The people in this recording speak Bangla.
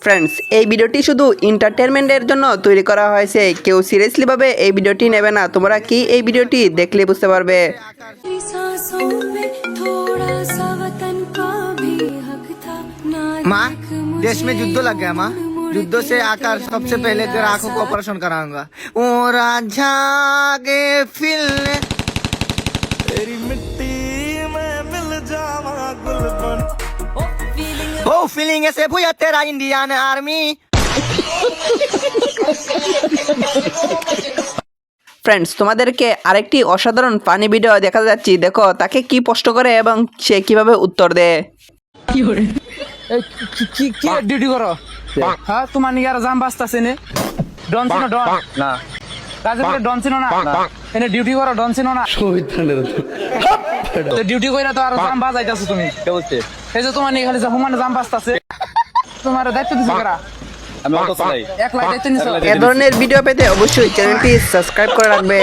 ফ্রেন্ডস এই ভিডিওটি শুধু এন্টারটেনমেন্টের জন্য তৈরি করা হয়েছে কেউ সিরিয়াসলি ভাবে এই ভিডিওটি নেবে না তোমরা কি এই ভিডিওটি দেখলে বুঝতে পারবে मेरी सांसों में थोड़ा सा वतन का भी हक था ना माँ देख मुझे देश में युद्ध लग गया माँ युद्ध से आकर सबसे पहले तेरा आंखों को ऑपरेशन कराऊंगा ओ राजा आगे फिल तेरी मिट्टी में मिल जावा गुलबन ओ फीलिंग ऐसे भूया तेरा इंडियन आर्मी ফ্রেন্ডস তোমাদেরকে আরেকটি অসাধারণ পানি ভিডিও দেখা যাচ্ছি দেখো তাকে কি প্রশ্ন করে এবং সে কিভাবে উত্তর দেয় এই কি কি কি ডিউটি করো হ্যাঁ তোমার নিয়ে আর জাম বাস্তাছে নে ডন চিনো ডন না কাজে করে ডন চিনো না এনে ডিউটি করো ডন চিনো না। তো ডিউটি কইরা তো আর জাম বাজাইতাছো তুমি। কে বলতে এই যে তোমার নিয়ে খালি যে হুমানে জাম বাজতাছে। তোমার দায়িত্ব দিছে কারা? আমি অটো চালাই একলাই দায়িত্ব নিছো? এ ধরনের ভিডিও পেতে অবশ্যই চ্যানেলটি সাবস্ক্রাইব করে রাখবে।